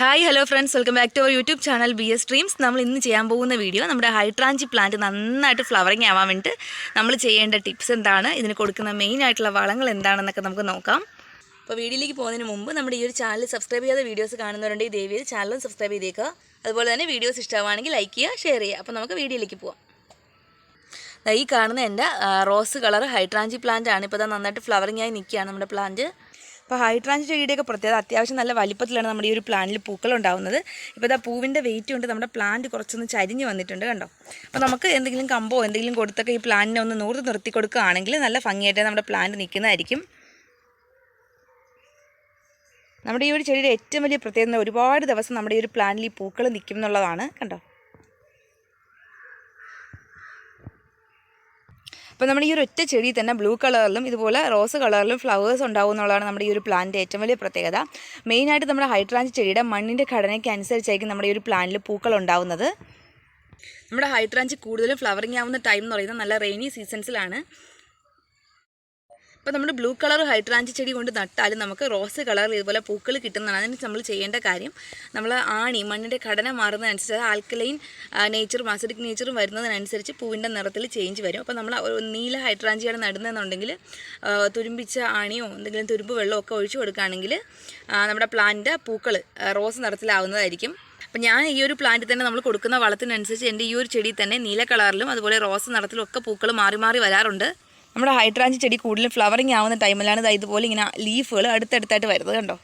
Hi hello friends welcome back to our YouTube channel B S dreams നമ്മൾ ഇന്ന് ചെയ്യാൻ പോകുന്ന വീഡിയോ നമ്മുടെ ഹൈട്രാഞ്ചി പ്ലാന്റ് നന്നായിട്ട് ഫ്ലവറിങ് ആവാൻ വേണ്ടിയിട്ട് നമ്മൾ ചെയ്യേണ്ട ടിപ്സ് എന്താണ് ഇതിന് കൊടുക്കുന്ന മെയിൻ ആയിട്ടുള്ള വളങ്ങൾ എന്താണെന്നൊക്കെ നമുക്ക് നോക്കാം. അപ്പോൾ വീഡിയോയിലേക്ക് പോകുന്നതിന് മുമ്പ് നമ്മുടെ ഈ ഒരു ചാനൽ സബ്സ്ക്രൈബ് ചെയ്യാതെ വീഡിയോസ് കാണുന്നവരുണ്ടെങ്കിൽ ദയവ് ചെയ്ത് ചാനലും സബ്സ്ക്രൈബ് ചെയ്തേക്കുക അതുപോലെ തന്നെ വീഡിയോസ് ഇഷ്ടമാണെങ്കിൽ ലൈക്ക് ചെയ്യുക ഷെയർ ചെയ്യുക. അപ്പോൾ നമുക്ക് വീഡിയോയിലേക്ക് പോവാം. ഈ കാണുന്ന എന്റെ റോസ് കളർ ഹൈട്രാഞ്ചി പ്ലാന്റ് ആണ്. ഇപ്പോൾ നന്നായിട്ട് ഫ്ലവറിങ് ആയി നിൽക്കുകയാണ് നമ്മുടെ പ്ലാന്റ് അപ്പോൾ ഹൈട്രാഞ്ചി ചെടിയുടെയൊക്കെ പ്രത്യേകത അത്യാവശ്യം നല്ല വലിപ്പത്തിലാണ് നമ്മുടെ ഈ ഒരു പ്ലാന്റിൽ പൂക്കൾ ഉണ്ടാകുന്നത് ഇപ്പോൾ ഇതാ പൂവിന്റെ വെയിറ്റ് കൊണ്ട് നമ്മുടെ പ്ലാന്റ് കുറച്ചൊന്ന് ചരിഞ്ഞ് വന്നിട്ടുണ്ട് കണ്ടോ? അപ്പോൾ നമുക്ക് എന്തെങ്കിലും കമ്പോ എന്തെങ്കിലും കൊടുത്തൊക്കെ ഈ പ്ലാന്റിനെ ഒന്ന് നൂറ് നിർത്തി കൊടുക്കുകയാണെങ്കിൽ നല്ല ഭംഗിയായിട്ട് നമ്മുടെ പ്ലാന്റ് നിൽക്കുന്നതായിരിക്കും. നമ്മുടെ ഈ ഒരു ചെടിയുടെ ഏറ്റവും വലിയ പ്രത്യേകത ഒരുപാട് ദിവസം നമ്മുടെ ഈ ഒരു പ്ലാന്റിൽ ഈ പൂക്കൾ നിൽക്കും എന്നുള്ളതാണ് കണ്ടോ? അപ്പോൾ നമ്മുടെ ഈ ഒരു ഒറ്റ ചെടി തന്നെ ബ്ലൂ കളറിലും ഇതുപോലെ റോസ് കളറിലും ഫ്ലവേഴ്സ് ഉണ്ടാവും എന്നുള്ളതാണ് നമ്മുടെ ഈ ഒരു പ്ലാന്റിന്റെ ഏറ്റവും വലിയ പ്രത്യേകത. മെയിനായിട്ട് നമ്മുടെ ഹൈട്രാഞ്ച് ചെടിയുടെ മണ്ണിന്റെ ഘടനയ്ക്ക് അനുസരിച്ചായിരിക്കും നമ്മുടെ ഈ ഒരു പ്ലാന്റിൽ പൂക്കൾ ഉണ്ടാവുന്നത്. നമ്മുടെ ഹൈട്രാഞ്ച് കൂടുതലും ഫ്ലവറിങ് ആവുന്ന ടൈം എന്ന് പറയുന്നത് നല്ല റെയിനി സീസൺസിലാണ് അപ്പോൾ നമ്മൾ ബ്ലൂ കളർ ഹൈഡ്രാഞ്ചി ചെടി കൊണ്ട് നട്ടാലും നമുക്ക് റോസ് കളർ ഇതുപോലെ പൂക്കൾ കിട്ടുന്നതാണ്. അതിന് നമ്മൾ ചെയ്യേണ്ട കാര്യം നമ്മൾ ആണി മണ്ണിന്റെ ഘടന മാറുന്നതനുസരിച്ച് ആൽക്കലൈൻ നേച്ചറും അസിഡിക് നേച്ചറും വരുന്നതിനനുസരിച്ച് പൂവിന്റെ നിറത്തിൽ ചേഞ്ച് വരും. അപ്പോൾ നമ്മൾ നീല ഹൈഡ്രാഞ്ചിയാണ് നടുന്നതെന്നുണ്ടെങ്കിൽ തുരുമ്പിച്ച ആണിയോ എന്തെങ്കിലും തുരുമ്പ് വെള്ളമോ ഒക്കെ ഒഴിച്ചു കൊടുക്കുകയാണെങ്കിൽ നമ്മുടെ പ്ലാന്റ് പൂക്കൾ റോസ് നിറത്തിലാവുന്നതായിരിക്കും. അപ്പം ഞാൻ ഈ ഒരു പ്ലാന്റിൽ തന്നെ നമ്മൾ കൊടുക്കുന്ന വളത്തിനനുസരിച്ച് എന്റെ ഈ ഒരു ചെടി തന്നെ നീല കളറിലും അതുപോലെ റോസ് നിറത്തിലും ഒക്കെ പൂക്കൾ മാറി മാറി വരാറുണ്ട്. നമ്മുടെ ഹൈഡ്രാഞ്ച് ചെടി കൂടുതലും ഫ്ലവറിങ് ആവുന്ന ടൈമിലാണ് ഇത് ഇതുപോലെ ഇങ്ങനെ ലീഫുകൾ അടുത്തടുത്തായിട്ട് വരുന്നത് കണ്ടോ?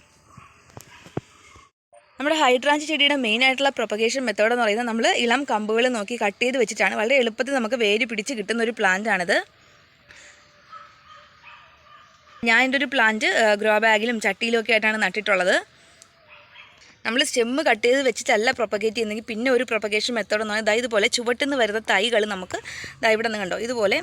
നമ്മുടെ ഹൈഡ്രാഞ്ച് ചെടിയുടെ മെയിൻ ആയിട്ടുള്ള പ്രൊപ്പഗേഷൻ മെത്തേഡ് എന്ന് പറയുന്നത് നമ്മൾ ഇളം കമ്പുകൾ നോക്കി കട്ട് ചെയ്ത് വെച്ചിട്ടാണ്. വളരെ എളുപ്പത്തിൽ നമുക്ക് വേര് പിടിച്ച് കിട്ടുന്ന ഒരു പ്ലാന്റ് ആണിത്. ഞാൻ എന്റെ ഒരു പ്ലാന്റ് ഗ്രോ ബാഗിലും ചട്ടിയിലും ഒക്കെ ആയിട്ടാണ് നട്ടിട്ടുള്ളത്. നമ്മൾ സ്റ്റെമ്മ് കട്ട് ചെയ്ത് വെച്ചിട്ടല്ല പ്രൊപ്പഗേറ്റ് ചെയ്യുന്നെങ്കിൽ പിന്നെ ഒരു പ്രൊപ്പഗേഷൻ മെത്തേഡ് എന്ന് പറഞ്ഞാൽ ഇതുപോലെ ചുവട്ടിന്ന് വരുന്ന തൈകൾ നമുക്ക് ദാ ഇവിടെ നിന്ന് കണ്ടോ? ഇതുപോലെ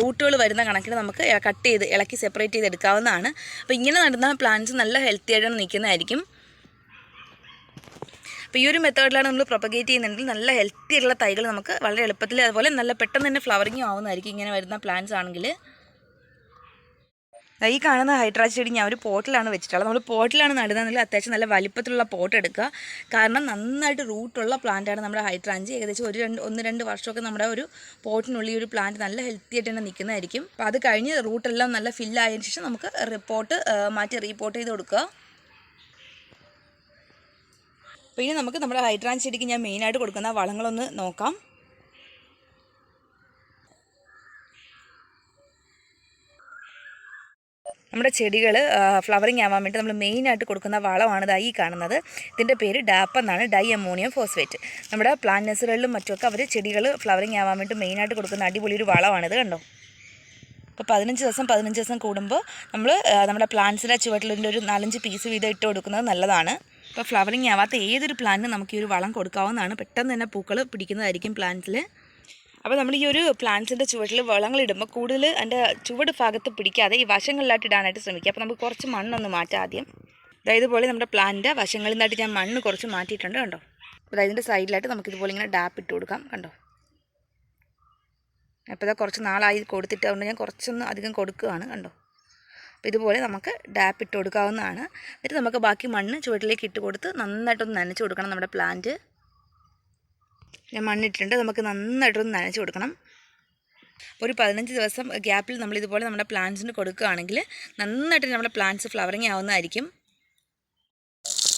റൂട്ടുകൾ വരുന്ന കണക്കിന് നമുക്ക് കട്ട് ചെയ്ത് ഇളക്കി സെപ്പറേറ്റ് ചെയ്ത് എടുക്കാവുന്നതാണ്. അപ്പോൾ ഇങ്ങനെ നടന്ന പ്ലാന്റ്സ് നല്ല ഹെൽത്തി ആയിട്ടാണ് നിൽക്കുന്നതായിരിക്കും. അപ്പോൾ ഈ ഒരു മെത്തേഡിലാണ് നമ്മൾ പ്രൊപ്പഗേറ്റ് ചെയ്യുന്നുണ്ടെങ്കിൽ നല്ല ഹെൽത്തി ആയിട്ടുള്ള തൈകൾ നമുക്ക് വളരെ എളുപ്പത്തിൽ അതുപോലെ നല്ല പെട്ടെന്ന് തന്നെ ഫ്ലവറിങ്ങും ആവുന്നതായിരിക്കും ഇങ്ങനെ വരുന്ന പ്ലാന്റ്സ് ആണെങ്കിൽ. ഈ കാണുന്ന ഹൈഡ്രാജ് ചെടി ഞാൻ ഒരു പോട്ടിലാണ് വെച്ചിട്ടുള്ളത്. നമ്മൾ പോട്ടിലാണ് നടുന്നതെങ്കിൽ അത്യാവശ്യം നല്ല വലിപ്പത്തിലുള്ള പോട്ട് എടുക്കുക. കാരണം നന്നായിട്ട് റൂട്ടുള്ള പ്ലാന്റാണ് നമ്മുടെ ഹൈഡ്രാഞ്ച് ഏകദേശം ഒരു രണ്ട് ഒന്ന് രണ്ട് വർഷമൊക്കെ നമ്മുടെ ഒരു പോട്ടിനുള്ളിൽ ഒരു പ്ലാന്റ് നല്ല ഹെൽത്തി ആയിട്ട് തന്നെ നിൽക്കുന്നതായിരിക്കും. അപ്പോൾ അത് കഴിഞ്ഞ് റൂട്ടെല്ലാം നല്ല ഫില്ലായതിനു ശേഷം നമുക്ക് റിപ്പോർട്ട് മാറ്റി റീപോർട്ട് ചെയ്ത് കൊടുക്കുക. അപ്പോൾ ഇനി നമുക്ക് നമ്മുടെ ഹൈഡ്രാഞ്ച് ചെടിക്ക് ഞാൻ മെയിനായിട്ട് കൊടുക്കുന്ന വളങ്ങളൊന്ന് നോക്കാം. നമ്മുടെ ചെടികൾ ഫ്ലവറിങ് ആവാൻ വേണ്ടി നമ്മൾ മെയിനായിട്ട് കൊടുക്കുന്ന വളമാണ് ദാ ഈ കാണുന്നത്. ഇതിന്റെ പേര് ഡാപ്പ് എന്നാണ് ഡൈ അമോണിയം ഫോസ്ഫേറ്റ് നമ്മുടെ പ്ലാന്റ് നഴ്സറികളിലും മറ്റുമൊക്കെ അവർ ചെടികൾ ഫ്ലവറിങ് ആവാൻ വേണ്ടി മെയിനായിട്ട് കൊടുക്കുന്ന അടിപൊളി ഒരു വളമാണിത് കണ്ടോ? അപ്പോൾ പതിനഞ്ച് ദിവസം പതിനഞ്ച് ദിവസം കൂടുമ്പോൾ നമ്മൾ നമ്മുടെ പ്ലാന്റ്സിന്റെ ചുവട്ടിലിന്റെ ഒരു നാലഞ്ച് പീസ് വീതം ഇട്ട് കൊടുക്കുന്നത് നല്ലതാണ്. ഇപ്പോൾ ഫ്ലവറിങ് ആവാത്ത ഏതൊരു പ്ലാന്റിനും നമുക്ക് ഈ ഒരു വളം കൊടുക്കാവുന്നതാണ്. പെട്ടെന്ന് തന്നെ പൂക്കൾ പിടിക്കുന്നതായിരിക്കും പ്ലാന്റിൽ അപ്പോൾ നമ്മൾ ഈ ഒരു പ്ലാന്റ്സിന്റെ ചുവട്ടിൽ വളങ്ങളിടുമ്പോൾ കൂടുതൽ അതിന്റെ ചുവട് ഭാഗത്ത് പിടിക്കാതെ ഈ വശങ്ങളിലായിട്ട് ഇടാനായിട്ട് ശ്രമിക്കുക. അപ്പോൾ നമുക്ക് കുറച്ച് മണ്ണൊന്ന് മാറ്റാം ആദ്യം. അതായത് പോലെ നമ്മുടെ പ്ലാന്റിന്റെ വശങ്ങളിൽ നിന്നായിട്ട് ഞാൻ മണ്ണ് കുറച്ച് മാറ്റിയിട്ടുണ്ട് കണ്ടോ? അപ്പോൾ അതിന്റെ സൈഡിലായിട്ട് നമുക്ക് ഇതുപോലെ ഇങ്ങനെ ഡാപ്പ് ഇട്ട് കൊടുക്കാം കണ്ടോ? അപ്പോൾ ഇതാ കുറച്ച് നാളായി കൊടുത്തിട്ട് അതുകൊണ്ട് ഞാൻ കുറച്ചൊന്ന് അധികം കൊടുക്കുകയാണ് കണ്ടോ? അപ്പോൾ ഇതുപോലെ നമുക്ക് ഡാപ്പ് ഇട്ട് കൊടുക്കാവുന്നതാണ്. എന്നിട്ട് നമുക്ക് ബാക്കി മണ്ണ് ചുവട്ടിലേക്ക് ഇട്ട് കൊടുത്ത് നന്നായിട്ടൊന്ന് നനച്ച് കൊടുക്കണം നമ്മുടെ പ്ലാന്റ് ഞാൻ മണ്ണിട്ടിട്ടുണ്ട്. നമുക്ക് നന്നായിട്ടൊന്ന് നനച്ച് കൊടുക്കണം. ഒരു പതിനഞ്ച് ദിവസം ഗ്യാപ്പിൽ നമ്മൾ ഇതുപോലെ നമ്മുടെ പ്ലാന്റ്സിന് കൊടുക്കുകയാണെങ്കിൽ നന്നായിട്ട് നമ്മുടെ പ്ലാന്റ്സ് ഫ്ലവറിങ് ആവുന്നതായിരിക്കും.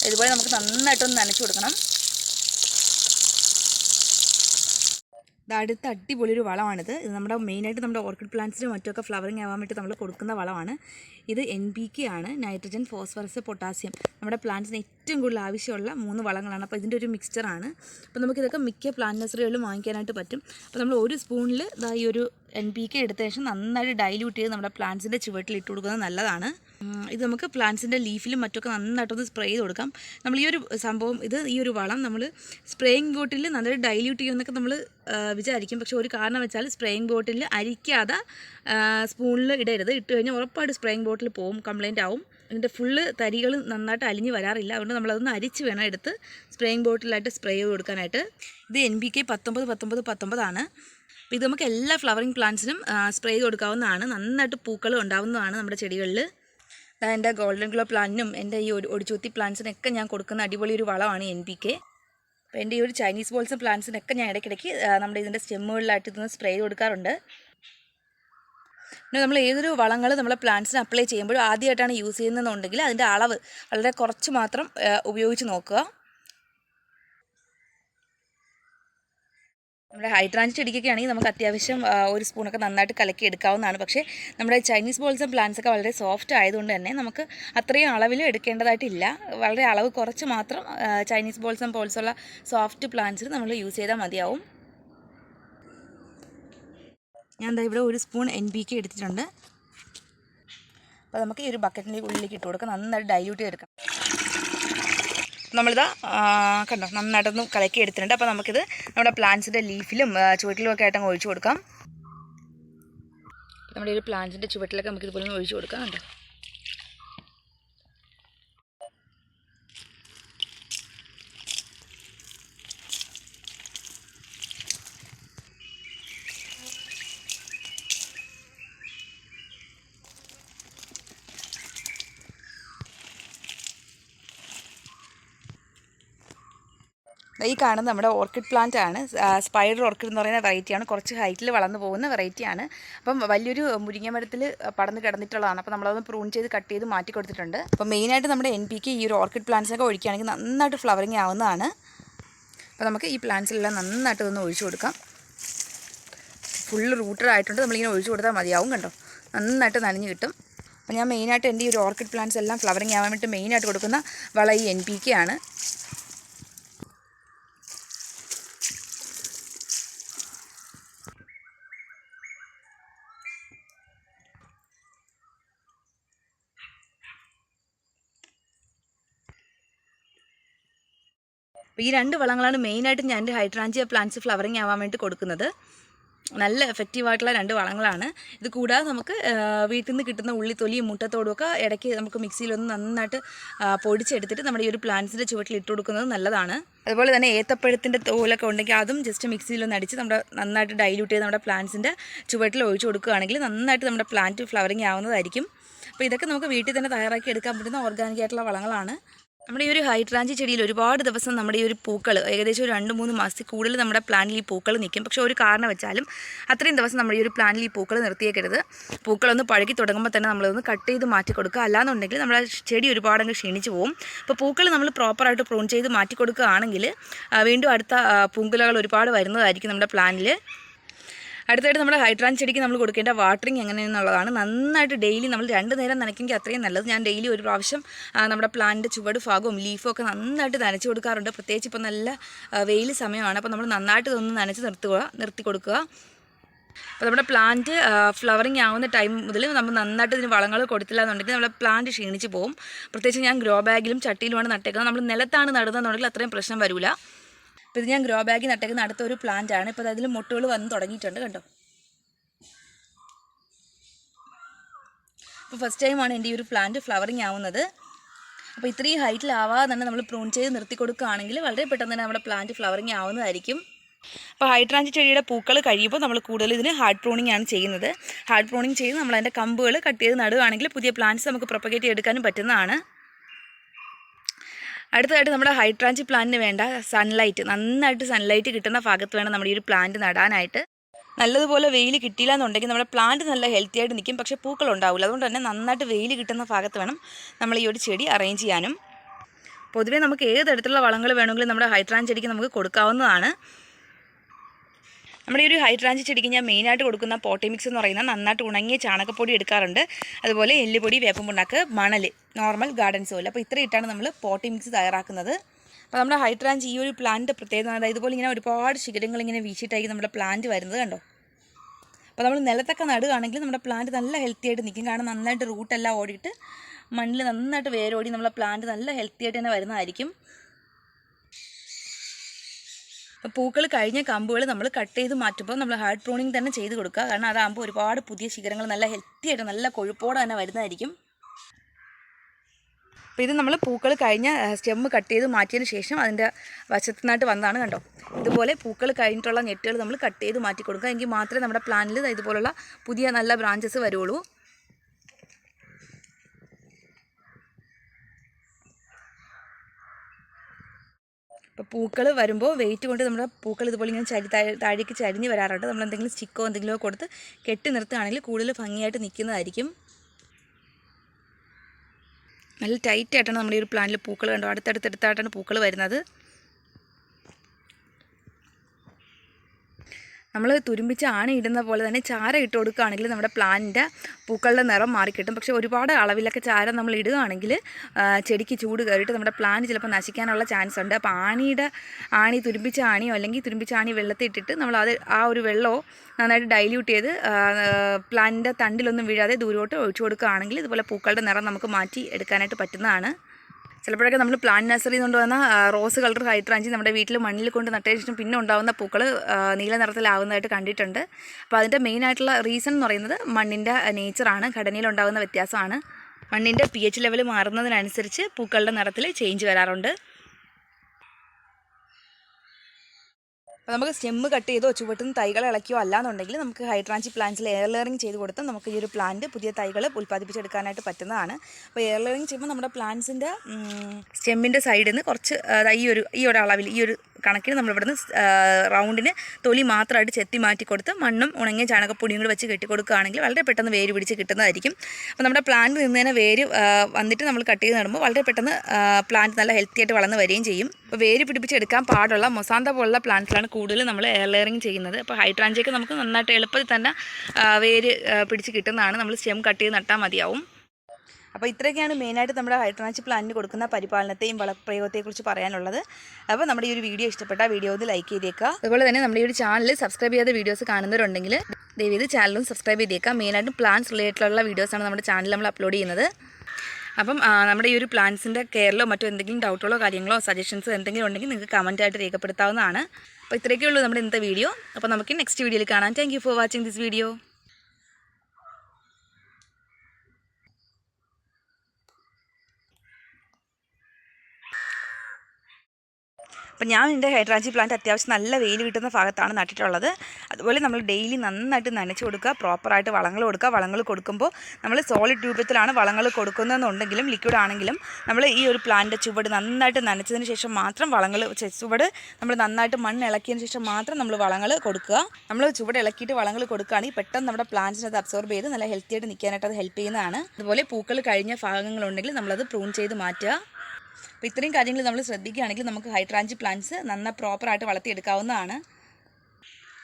ഇതുപോലെ നമുക്ക് നന്നായിട്ടൊന്ന് നനച്ച് കൊടുക്കണം. അടുത്ത അടിപൊളി ഒരു വളമാണിത്. ഇത് നമ്മുടെ മെയിനായിട്ട് നമ്മുടെ ഓർക്കിഡ് പ്ലാന്റ്സിനും മറ്റൊക്കെ ഫ്ലവറിങ് ആവാൻ വേണ്ടി നമ്മൾ കൊടുക്കുന്ന വളമാണ്. ഇത് എൻ പി കെ ആണ് നൈട്രജൻ ഫോസ്ഫറസ് പൊട്ടാസ്യം നമ്മുടെ പ്ലാന്റ്സിന് ഏറ്റവും കൂടുതൽ ആവശ്യമുള്ള മൂന്ന് വളങ്ങളാണ്. അപ്പോൾ ഇതിന്റെ ഒരു മിക്സ്ചറാണ് അപ്പോൾ നമുക്കിതൊക്കെ മിക്ക പ്ലാന്റ് നഴ്സറികളിലും വാങ്ങിക്കാനായിട്ട് പറ്റും. അപ്പോൾ നമ്മൾ ഒരു സ്പൂണിൽ ഈ ഒരു എൻ പി കെ എടുത്ത ശേഷം നന്നായിട്ട് ഡൈല്യൂട്ട് ചെയ്ത് നമ്മുടെ പ്ലാന്റ്സിന്റെ ചുവട്ടിൽ ഇട്ട് കൊടുക്കുന്നത് നല്ലതാണ്. ഇത് നമുക്ക് പ്ലാന്റ്സിന്റെ ലീഫിലും മറ്റൊക്കെ നന്നായിട്ടൊന്ന് സ്പ്രേ ചെയ്ത് കൊടുക്കാം. നമ്മൾ ഈ ഒരു സംഭവം ഇത് ഈ ഒരു വളം നമ്മൾ സ്പ്രേയിങ് ബോട്ടിൽ നന്നായിട്ട് ഡൈല്യൂട്ട് ചെയ്യുമെന്നൊക്കെ നമ്മൾ വിചാരിക്കും. പക്ഷെ ഒരു കാരണം വെച്ചാൽ സ്പ്രേയിങ് ബോട്ടിൽ അരിക്കാതെ സ്പൂണിൽ ഇടരുത്. ഇട്ട് കഴിഞ്ഞാൽ ഉറപ്പായിട്ട് സ്പ്രേയിങ് ബോട്ടിൽ പോകും കംപ്ലൈന്റ് ആവും. ഇതിന്റെ ഫുള്ള് തരികൾ നന്നായിട്ട് അലിഞ്ഞ് വരാറില്ല. അതുകൊണ്ട് നമ്മളതൊന്ന് അരിച്ച് വേണം എടുത്ത് സ്പ്രേയിങ് ബോട്ടിലായിട്ട് സ്പ്രേ ചെയ്ത് കൊടുക്കാനായിട്ട്. ഇത് എൻ ബി കെ പത്തൊമ്പത് പത്തൊമ്പത് പത്തൊമ്പതാണ് ഇത് നമുക്ക് എല്ലാ ഫ്ലവറിങ് പ്ലാന്റ്സിനും സ്പ്രേ ചെയ്ത് കൊടുക്കാവുന്നതാണ്. നന്നായിട്ട് പൂക്കൾ ഉണ്ടാവുന്നതാണ് നമ്മുടെ ചെടികളിൽ എന്റെ ഗോൾഡൻ ഗ്ലോ പ്ലാന്റിനും എന്റെ ഈ ഒരു ഒടിച്ചൂത്തി പ്ലാന്റ്സിനൊക്കെ ഞാൻ കൊടുക്കുന്ന അടിപൊളി ഒരു വളമാണ് എൻ പി കെ അപ്പോൾ എന്റെ ഈ ഒരു ചൈനീസ് ബോൾസും പ്ലാന്റ്സിനൊക്കെ ഞാൻ ഇടയ്ക്കിടയ്ക്ക് നമ്മുടെ ഇതിന്റെ സ്റ്റെമ്മുകളിലായിട്ട് ഇതൊന്ന് സ്പ്രേ കൊടുക്കാറുണ്ട്. പിന്നെ നമ്മൾ ഏതൊരു വളങ്ങൾ നമ്മളെ പ്ലാന്റ്സിന് അപ്ലൈ ചെയ്യുമ്പോഴും ആദ്യമായിട്ടാണ് യൂസ് ചെയ്യുന്നതെന്നുണ്ടെങ്കിൽ അതിന്റെ അളവ് വളരെ കുറച്ച് മാത്രം ഉപയോഗിച്ച് നോക്കുക. നമ്മുടെ ഹൈഡ്രാഞ്ച് ചെടിക്കൊക്കെയാണെങ്കിൽ നമുക്ക് അത്യാവശ്യം ഒരു സ്പൂണൊക്കെ നന്നായിട്ട് കലക്കി എടുക്കാവുന്നതാണ് പക്ഷേ നമ്മുടെ ചൈനീസ് ബോൾസും പ്ലാന്റ്സ് ഒക്കെ വളരെ സോഫ്റ്റ് ആയതുകൊണ്ട് തന്നെ നമുക്ക് അത്രയും അളവിൽ എടുക്കേണ്ടതായിട്ടില്ല. വളരെ അളവ് കുറച്ച് മാത്രം ചൈനീസ് ബോൾസും പോൾസുള്ള സോഫ്റ്റ് പ്ലാന്റ്സിൽ നമ്മൾ യൂസ് ചെയ്താൽ മതിയാവും. ഞാൻ എന്താ ഇവിടെ ഒരു സ്പൂൺ എൻ ബി കെ എടുത്തിട്ടുണ്ട്. അപ്പോൾ നമുക്ക് ഈ ഒരു ബക്കറ്റിന്റെ ഉള്ളിലേക്ക് ഇട്ട് കൊടുക്കാം. നന്നായിട്ട് ഡൈല്യൂട്ട് ചെയ്തെടുക്കാം. നമ്മളിതാ കണ്ടോ നന്നായിട്ടൊന്ന് കലക്കി എടുത്തിട്ടുണ്ട് അപ്പോൾ നമുക്കിത് നമ്മുടെ പ്ലാന്റ്സിന്റെ ലീഫിലും ചുവട്ടിലും ഒക്കെ ആയിട്ട് ഒഴിച്ചു കൊടുക്കാം. നമ്മുടെ ഒരു പ്ലാന്റ്സിന്റെ ചുവട്ടിലൊക്കെ നമുക്ക് ഇതുപോലെ ഒഴിച്ചു കൊടുക്കാം കണ്ടോ? ഈ കാണുന്ന നമ്മുടെ ഓർക്കിഡ് പ്ലാന്റ് ആണ്. സ്പൈഡർ ഓർക്കിഡ് എന്ന് പറയുന്ന വെറൈറ്റിയാണ് കുറച്ച് ഹൈറ്റിൽ വളർന്നു പോകുന്ന വെറൈറ്റിയാണ് അപ്പം വലിയൊരു മുരിങ്ങ മരത്തിൽ പടന്ന് കിടന്നിട്ടുള്ളതാണ്. അപ്പോൾ നമ്മളതൊന്ന് പ്രൂൺ ചെയ്ത് കട്ട് ചെയ്ത് മാറ്റി കൊടുത്തിട്ടുണ്ട്. അപ്പോൾ മെയിനായിട്ട് നമ്മുടെ എൻ പിക്ക് ഈ ഒരു ഓർക്കിഡ് പ്ലാന്റ്സൊക്കെ ഒഴിക്കുകയാണെങ്കിൽ നന്നായിട്ട് ഫ്ലവറിങ് ആവുന്നതാണ്. അപ്പോൾ നമുക്ക് ഈ പ്ലാന്റ്സിലെല്ലാം നന്നായിട്ട് ഒന്ന് ഒഴിച്ചു കൊടുക്കാം. ഫുള്ള് റൂട്ടഡ് ആയിട്ടുണ്ട്. നമ്മളിങ്ങനെ ഒഴിച്ചു കൊടുത്താൽ മതിയാവും കണ്ടോ? നന്നായിട്ട് നനഞ്ഞ് കിട്ടും. അപ്പോൾ ഞാൻ മെയിനായിട്ട് എന്റെ ഈ ഒരു ഓർക്കിഡ് പ്ലാന്റ്സ് എല്ലാം ഫ്ലവറിങ് ആവാൻ വേണ്ടി മെയിനായിട്ട് കൊടുക്കുന്ന വളം ഈ എൻ പി കെ ആണ്. അപ്പോൾ ഈ രണ്ട് വളങ്ങളാണ് മെയിനായിട്ട് ഞാൻ എന്റെ ഹൈഡ്രാഞ്ചിയ പ്ലാന്റ്സ് ഫ്ലവറിങ് ആവാൻ വേണ്ടി കൊടുക്കുന്നത്. നല്ല എഫക്റ്റീവ് ആയിട്ടുള്ള രണ്ട് വളങ്ങളാണ്. ഇത് കൂടാതെ നമുക്ക് വീട്ടിൽ നിന്ന് കിട്ടുന്ന ഉള്ളിത്തൊലിയും മുട്ടത്തോടും ഒക്കെ ഇടയ്ക്ക് നമുക്ക് മിക്സിയിലൊന്ന് നന്നായിട്ട് പൊടിച്ചെടുത്തിട്ട് നമ്മുടെ ഈ ഒരു പ്ലാന്റ്സിന്റെ ചുവട്ടിൽ ഇട്ട് കൊടുക്കുന്നത് നല്ലതാണ്. അതുപോലെ തന്നെ ഏത്തപ്പഴത്തിന്റെ തോലൊക്കെ ഉണ്ടെങ്കിൽ അതും ജസ്റ്റ് മിക്സിയിലൊന്ന് അടിച്ച് നമ്മുടെ നന്നായിട്ട് ഡൈല്യൂട്ട് ചെയ്ത് നമ്മുടെ പ്ലാന്റ്സിന്റെ ചുവട്ടിൽ ഒഴിച്ചു കൊടുക്കുകയാണെങ്കിൽ നന്നായിട്ട് നമ്മുടെ പ്ലാന്റ് ഫ്ലവറിങ് ആവുന്നതായിരിക്കും. അപ്പോൾ ഇതൊക്കെ നമുക്ക് വീട്ടിൽ തന്നെ തയ്യാറാക്കി എടുക്കാൻ പറ്റുന്ന ഓർഗാനിക് ആയിട്ടുള്ള വളങ്ങളാണ്. നമ്മുടെ ഈ ഒരു ഹൈഡ്രാഞ്ചി ചെടിയിൽ ഒരുപാട് ദിവസം നമ്മുടെ ഈ ഒരു പൂക്കൾ ഏകദേശം ഒരു രണ്ട് മൂന്ന് മാസത്തിൽ കൂടുതൽ നമ്മുടെ പ്ലാന്റിൽ ഈ പൂക്കൾ നിൽക്കും. പക്ഷേ ഒരു കാരണം വെച്ചാലും അത്രയും ദിവസം നമ്മുടെ ഈ ഒരു പ്ലാന്റിൽ ഈ പൂക്കൾ നിർത്തിയേക്കരുത്. പൂക്കളൊന്ന് പഴകി തുടങ്ങുമ്പോൾ തന്നെ നമ്മളൊന്ന് കട്ട് ചെയ്ത് മാറ്റി കൊടുക്കുക. അല്ലാന്നുണ്ടെങ്കിൽ നമ്മുടെ ചെടി ഒരുപാടങ്ങ് ക്ഷീണിച്ച് പോകും അപ്പോൾ പൂക്കൾ നമ്മൾ പ്രോപ്പറായിട്ട് പ്രൂൺ ചെയ്ത് മാറ്റി കൊടുക്കുകയാണെങ്കിൽ വീണ്ടും അടുത്ത പൂങ്കുലകൾ ഒരുപാട് വരുന്നതായിരിക്കും നമ്മുടെ പ്ലാന്റിൽ അടുത്തായിട്ട് നമ്മുടെ ഹൈഡ്രാൻ ചെടിക്ക് നമ്മൾ കൊടുക്കേണ്ട വാട്ടറിങ് എങ്ങനെയെന്നുള്ളതാണ്. നന്നായിട്ട് ഡെയിലി നമ്മൾ രണ്ട് നേരം നനയ്ക്കെങ്കിൽ അത്രയും നല്ലത്. ഞാൻ ഡെയിലി ഒരു പ്രാവശ്യം നമ്മുടെ പ്ലാന്റിന്റെ ചുവട് ഭാഗവും ലീഫും ഒക്കെ നന്നായിട്ട് നനച്ച് കൊടുക്കാറുണ്ട്. പ്രത്യേകിച്ച് ഇപ്പോൾ നല്ല വെയിൽ സമയമാണ്. അപ്പോൾ നമ്മൾ നന്നായിട്ട് ഇതൊന്ന് നനച്ച് നിർത്തുക നിർത്തി കൊടുക്കുക. അപ്പോൾ നമ്മുടെ പ്ലാന്റ് ഫ്ലവറിങ് ആവുന്ന ടൈം മുതൽ നമ്മൾ നന്നായിട്ട് ഇതിന് വളങ്ങൾ കൊടുത്തില്ല എന്നുണ്ടെങ്കിൽ നമ്മുടെ പ്ലാന്റ് ക്ഷീണിച്ച് പോകും പ്രത്യേകിച്ച് ഞാൻ ഗ്രോ ബാഗിലും ചട്ടിയിലുമാണ് നട്ടേക്കുന്നത്. നമ്മൾ നിലത്താണ് നടുന്നതെന്നുണ്ടെങ്കിൽ അത്രയും പ്രശ്നം വരില്ല അപ്പോൾ ഇത് ഞാൻ ഗ്രോ ബാഗിൽ നട്ടേക്കുന്ന അടുത്ത ഒരു പ്ലാന്റ് ആണ് ഇപ്പോൾ അതിൽ മുട്ടുകൾ വന്ന് തുടങ്ങിയിട്ടുണ്ട് കണ്ടോ? അപ്പോൾ ഫസ്റ്റ് ടൈമാണ് എന്റെ ഈ ഒരു പ്ലാന്റ് ഫ്ലവറിങ് ആവുന്നത്. അപ്പോൾ ഇത്രയും ഹൈറ്റിലാവാതെ തന്നെ നമ്മൾ പ്രൂൺ ചെയ്ത് നിർത്തി കൊടുക്കുകയാണെങ്കിൽ വളരെ പെട്ടെന്ന് തന്നെ നമ്മുടെ പ്ലാന്റ് ഫ്ലവറിങ് ആവുന്നതായിരിക്കും. അപ്പോൾ ഹൈഡ്രാഞ്ച് ചെടിയുടെ പൂക്കൾ കഴിയുമ്പോൾ നമ്മൾ കൂടുതൽ ഇതിന് ഹാർഡ് പ്രൂണിംഗ് ആണ് ചെയ്യുന്നത്. ഹാർഡ് പ്രൂണിംഗ് ചെയ്ത് നമ്മൾ അതിന്റെ കമ്പുകൾ കട്ട് ചെയ്ത് നടുകയാണെങ്കിൽ പുതിയ പ്ലാന്റ്സ് നമുക്ക് പ്രൊപ്പഗേറ്റ് ചെയ്തെടുക്കാനും പറ്റുന്നതാണ്. അടുത്തതായിട്ട് നമ്മുടെ ഹൈഡ്രാഞ്ചി പ്ലാന്റിന് വേണ്ട സൺലൈറ്റ് നന്നായിട്ട് സൺലൈറ്റ് കിട്ടുന്ന ഭാഗത്ത് വേണം നമ്മുടെ ഈ ഒരു പ്ലാന്റ് നടാനായിട്ട്. നല്ലതുപോലെ വെയിൽ കിട്ടിയില്ല എന്നുണ്ടെങ്കിൽ നമ്മുടെ പ്ലാന്റ് നല്ല ഹെൽത്തി ആയിട്ട് നിൽക്കും പക്ഷേ പൂക്കൾ ഉണ്ടാവില്ല. അതുകൊണ്ട് തന്നെ നന്നായിട്ട് വെയിൽ കിട്ടുന്ന ഭാഗത്ത് വേണം നമ്മൾ ഈ ഒരു ചെടി അറേഞ്ച് ചെയ്യാനും. പൊതുവേ നമുക്ക് ഏത് തരത്തിലുള്ള വളങ്ങൾ വേണമെങ്കിലും നമ്മുടെ ഹൈഡ്രാൻ ചെടിക്ക് നമുക്ക് കൊടുക്കാവുന്നതാണ്. നമ്മുടെ ഈ ഒരു ഹൈഡ്രാഞ്ച് ചെടിക്ക് ഞാൻ മെയിനായിട്ട് കൊടുക്കുന്ന പോട്ടി മിക്സ് എന്ന് പറയുന്ന നന്നായിട്ട് ഉണങ്ങിയ ചാണകപ്പൊടി എടുക്കാറുണ്ട്. അതുപോലെ എല്ലുപൊടി വേപ്പം പുണ്ണാക്ക് മണൽ നോർമൽ ഗാർഡൻ സോയിൽ. അപ്പോൾ ഇത്ര ഇട്ടാണ് നമ്മൾ പോട്ടി മിക്സ് തയ്യാറാക്കുന്നത്. അപ്പോൾ നമ്മുടെ ഹൈഡ്രാഞ്ച് ഈ ഒരു പ്ലാന്റ് പ്രത്യേകത ഇതുപോലെ ഇങ്ങനെ ഒരുപാട് ശിഖരങ്ങൾ ഇങ്ങനെ വീശിയിട്ടായിരിക്കും നമ്മുടെ പ്ലാന്റ് വരുന്നത് കണ്ടോ? അപ്പോൾ നമ്മൾ നിലത്തൊക്കെ നടുകയാണെങ്കിൽ നമ്മുടെ പ്ലാന്റ് നല്ല ഹെൽത്തി ആയിട്ട് നിൽക്കും. കാരണം നന്നായിട്ട് റൂട്ടെല്ലാം ഓടിയിട്ട് മണ്ണിൽ നന്നായിട്ട് വേരോടി നമ്മുടെ പ്ലാന്റ് നല്ല ഹെൽത്തി ആയിട്ട് തന്നെ വരുന്നതായിരിക്കും. അപ്പോൾ പൂക്കൾ കഴിഞ്ഞ കമ്പുകൾ നമ്മൾ കട്ട് ചെയ്ത് മാറ്റുമ്പോൾ നമ്മൾ ഹാർഡ് പ്രൂണിങ് തന്നെ ചെയ്ത് കൊടുക്കുക. കാരണം അതാകുമ്പോൾ ഒരുപാട് പുതിയ ശിഖരങ്ങൾ നല്ല ഹെൽത്തി ആയിട്ട് നല്ല കൊഴുപ്പോടെ തന്നെ വരുന്നതായിരിക്കും. അപ്പോൾ ഇത് നമ്മൾ പൂക്കൾ കഴിഞ്ഞ സ്റ്റെമ്മ് കട്ട് ചെയ്ത് മാറ്റിയതിന് ശേഷം അതിന്റെ വശത്തുനിന്നായിട്ട് വന്നതാണ് കണ്ടോ? ഇതുപോലെ പൂക്കൾ കഴിഞ്ഞിട്ടുള്ള നെറ്റുകൾ നമ്മൾ കട്ട് ചെയ്ത് മാറ്റി കൊടുക്കുക. എങ്കിൽ മാത്രമേ നമ്മുടെ പ്ലാനിൽ ഇതുപോലുള്ള പുതിയ നല്ല ബ്രാഞ്ചസ് വരുള്ളൂ. അപ്പോൾ പൂക്കൾ വരുമ്പോൾ വെയിറ്റ് കൊണ്ട് നമ്മുടെ പൂക്കൾ ഇതുപോലെ ഇങ്ങനെ ചരി താഴെ- താഴേക്ക് ചരിഞ്ഞ് വരാറുണ്ട്. നമ്മൾ എന്തെങ്കിലും സ്റ്റിക്കോ എന്തെങ്കിലുമോ കൊടുത്ത് കെട്ടി നിർത്തുകയാണെങ്കിൽ കൂടുതൽ ഭംഗിയായിട്ട് നിൽക്കുന്നതായിരിക്കും. നല്ല ടൈറ്റ് ആയിട്ടാണ് നമ്മുടെ ഈ ഒരു പ്ലാന്റിൽ പൂക്കൾ കണ്ടോ? അടുത്തടുത്തടുത്തായിട്ടാണ് പൂക്കൾ വരുന്നത്. നമ്മൾ തുരുമ്പിച്ച് ആണി ഇടുന്ന പോലെ തന്നെ ചാര ഇട്ട് കൊടുക്കുകയാണെങ്കിൽ നമ്മുടെ പ്ലാന്റിന്റെ പൂക്കളുടെ നിറം മാറിക്കിട്ടും പക്ഷേ ഒരുപാട് അളവിലൊക്കെ ചാരം നമ്മൾ ഇടുകയാണെങ്കിൽ ചെടിക്ക് ചൂട് കയറിയിട്ട് നമ്മുടെ പ്ലാന്റ് ചിലപ്പോൾ നശിക്കാനുള്ള ചാൻസ് ഉണ്ട്. അപ്പോൾ ആണിയുടെ ആണി തുരുമ്പിച്ച ആണിയോ അല്ലെങ്കിൽ തുരുമ്പിച്ച ആണി വെള്ളത്തിൽ ഇട്ടിട്ട് നമ്മൾ അത് ആ ഒരു വെള്ളമോ നന്നായിട്ട് ഡൈല്യൂട്ട് ചെയ്ത് പ്ലാന്റിന്റെ തണ്ടിലൊന്നും വീഴാതെ ദൂരോട്ട് ഒഴിച്ചു കൊടുക്കുകയാണെങ്കിൽ ഇതുപോലെ പൂക്കളുടെ നിറം നമുക്ക് മാറ്റി എടുക്കാനായിട്ട് പറ്റുന്നതാണ്. ചിലപ്പോഴൊക്കെ നമ്മൾ പ്ലാന്റ് നഴ്സറിയിൽ നിന്ന് കൊണ്ടുവന്ന റോസ് കളർ ഹൈഡ്രാഞ്ചി നമ്മുടെ വീട്ടിൽ മണ്ണിൽ കൊണ്ട് നട്ടതിന് ശേഷം പിന്നെ ഉണ്ടാകുന്ന പൂക്കൾ നീല നിറത്തിലാവുന്നതായിട്ട് കണ്ടിട്ടുണ്ട്. അപ്പോൾ അതിന്റെ മെയിൻ ആയിട്ടുള്ള റീസൺ എന്ന് പറയുന്നത് മണ്ണിന്റെ നേച്ചറാണ് ഘടനയിൽ ഉണ്ടാകുന്ന വ്യത്യാസമാണ്. മണ്ണിന്റെ പി എച്ച് ലെവൽ മാറുന്നതിനനുസരിച്ച് പൂക്കളുടെ നിറത്തിൽ ചേഞ്ച് വരാറുണ്ട്. അപ്പോൾ നമുക്ക് സ്റ്റെമ്മ് കട്ട് ചെയ്തോ ചുവട്ടുന്ന തൈകൾ ഇളക്കിയോ അല്ലാന്നുണ്ടെങ്കിൽ നമുക്ക് ഹൈഡ്രാഞ്ചി പ്ലാന്റ്സിൽ എയർ ലെയറിങ് ചെയ്ത് കൊടുത്ത് നമുക്ക് ഈ ഒരു പ്ലാന്റ് പുതിയ തൈകൾ ഉൽപ്പാദിപ്പിച്ചെടുക്കാനായിട്ട് പറ്റുന്നതാണ്. അപ്പോൾ എയർ ലെയറിങ് ചെയ്യുമ്പോൾ നമ്മുടെ പ്ലാന്റ്സിന്റെ സ്റ്റെമ്മിന്റെ സൈഡിൽ നിന്ന് കുറച്ച് ഈ ഒരു ഈ ഒരു അളവിൽ ഈ ഒരു കണക്കിന് നമ്മൾ ഇവിടുന്ന് റൗണ്ടിന് തൊലി മാത്രമായിട്ട് ചെത്തി മാറ്റി കൊടുത്ത് മണ്ണും ഉണങ്ങിയ ചാണകപ്പൊടിയും കൂടി വെച്ച് കെട്ടി കൊടുക്കുകയാണെങ്കിൽ വളരെ പെട്ടെന്ന് വേര് പിടിച്ച് കിട്ടുന്നതായിരിക്കും. അപ്പോൾ നമ്മുടെ പ്ലാന്റ് നിന്നതിനെ വേര് വന്നിട്ട് നമ്മൾ കട്ട് ചെയ്ത് നടുമ്പോൾ വളരെ പെട്ടെന്ന് പ്ലാന്റ് നല്ല ഹെൽത്തി ആയിട്ട് വളർന്ന് വരികയും ചെയ്യും. അപ്പോൾ വേര് പിടിപ്പിച്ചെടുക്കാൻ പാടുള്ള മൊസാന്ത പോലുള്ള പ്ലാന്റ്സിലാണ് കൂടുതലും നമ്മൾ എയർ ലെയറിങ് ചെയ്യുന്നത്. അപ്പോൾ ഹൈഡ്രാഞ്ചിയൊക്കെ നമുക്ക് നന്നായിട്ട് എളുപ്പത്തിൽ തന്നെ വേര് പിടിച്ച് കിട്ടുന്നതാണ്. നമ്മൾ സ്റ്റെം കട്ട് ചെയ്ത് നട്ടാൽ മതിയാവും. അപ്പോൾ ഇത്രയൊക്കെയാണ് മെയിനായിട്ട് നമ്മുടെ ഹൈഡ്രാഞ്ചി പ്ലാന്റിന് കൊടുക്കുന്ന പരിപാലനത്തെയും വളപ്രയോഗത്തെക്കുറിച്ച് പറയാനുള്ളത്. അപ്പോൾ നമ്മുടെ ഈ ഒരു വീഡിയോ ഇഷ്ടപ്പെട്ട വീഡിയോ ഒന്ന് ലൈക്ക് ചെയ്തേക്കുക. അതുപോലെ തന്നെ നമ്മുടെ ഈ ഒരു ചാനൽ സബ്സ്ക്രൈബ് ചെയ്ത വീഡിയോസ് കാണുന്നവരുണ്ടെങ്കിൽ ദയവ് ചെയ്ത് ചാനലും സബ്സ്ക്രൈബ് ചെയ്തേക്കുക. മെയിനായിട്ടും പ്ലാന്റ്സ് റിലേറ്റഡുള്ള വീഡിയോസാണ് നമ്മുടെ ചാനൽ നമ്മൾ അപ്ലോഡ് ചെയ്യുന്നത്. അപ്പം നമ്മുടെ ഈ ഒരു പ്ലാന്റ്സിന്റെ കെയറിലോ മറ്റോ എന്തെങ്കിലും ഡൗട്ടുകളോ കാര്യങ്ങളോ സജഷൻസ് എന്തെങ്കിലും ഉണ്ടെങ്കിൽ നിങ്ങൾക്ക് കമന്റായിട്ട് രേഖപ്പെടുത്താവുന്നതാണ്. അപ്പോൾ ഇത്രയൊക്കെ ഉള്ളൂ നമ്മുടെ ഇന്നത്തെ വീഡിയോ. അപ്പോൾ നമുക്ക് നെക്സ്റ്റ് വീഡിയോയിൽ കാണാം. Thank for watching this video അപ്പം ഞാൻ എന്റെ ഹൈഡ്രാഞ്ചി പ്ലാന്റ് അത്യാവശ്യം നല്ല വെയിൽ കിട്ടുന്ന ഭാഗത്താണ് നട്ടിട്ടുള്ളത്. അതുപോലെ നമ്മൾ ഡെയിലി നന്നായിട്ട് നനച്ച് കൊടുക്കുക പ്രോപ്പറായിട്ട് വളങ്ങൾ കൊടുക്കുക. വളങ്ങൾ കൊടുക്കുമ്പോൾ നമ്മൾ സോളിഡ് രൂപത്തിലാണ് വളങ്ങൾ കൊടുക്കുന്നതെന്നുണ്ടെങ്കിലും ലിക്വിഡ് ആണെങ്കിലും നമ്മൾ ഈ ഒരു പ്ലാന്റ് ചുവട് നന്നായിട്ട് നനച്ചതിന് ശേഷം മാത്രം വളങ്ങൾ ചുവട് നമ്മൾ നന്നായിട്ട് മണ്ണ് ഇളക്കിയതിന് ശേഷം മാത്രം നമ്മൾ വളങ്ങൾ കൊടുക്കുക. നമ്മൾ ചുവട് ഇളക്കിയിട്ട് വളങ്ങൾ കൊടുക്കുകയാണെങ്കിൽ പെട്ടെന്ന് നമ്മുടെ പ്ലാന്റ്സിന് അത് അബ്സോർബ് ചെയ്ത് നല്ല ഹെൽത്തി ആയിട്ട് നിൽക്കാനായിട്ട് അത് ഹെൽപ്പ് ചെയ്യുന്നതാണ്. അതുപോലെ പൂക്കൾ കഴിഞ്ഞ ഭാഗങ്ങളുണ്ടെങ്കിൽ നമ്മളത് പ്രൂൺ ചെയ്ത് മാറ്റുക. അപ്പോൾ ഇത്രയും കാര്യങ്ങൾ നമ്മൾ ശ്രദ്ധിക്കുകയാണെങ്കിൽ നമുക്ക് ഹൈഡ്രാഞ്ചി പ്ലാന്റ്സ് നന്ന പ്രോപ്പറായിട്ട് വളർത്തിയെടുക്കാവുന്നതാണ്.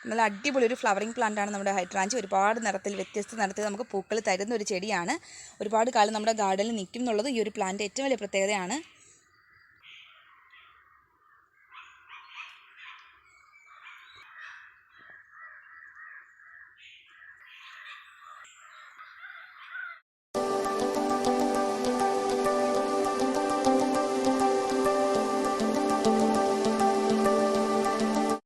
നല്ല അടിപൊളി ഒരു ഫ്ലവറിങ് പ്ലാന്റ് ആണ് നമ്മുടെ ഹൈഡ്രാഞ്ചി ഒരുപാട് നിറത്തിൽ വ്യത്യസ്ത നിറത്തിൽ നമുക്ക് പൂക്കൾ തരുന്ന ഒരു ചെടിയാണ്. ഒരുപാട് കാലം നമ്മുടെ ഗാർഡനിൽ നിൽക്കും എന്നുള്ളത് ഈ ഒരു പ്ലാന്റ് ഏറ്റവും വലിയ പ്രത്യേകതയാണ്.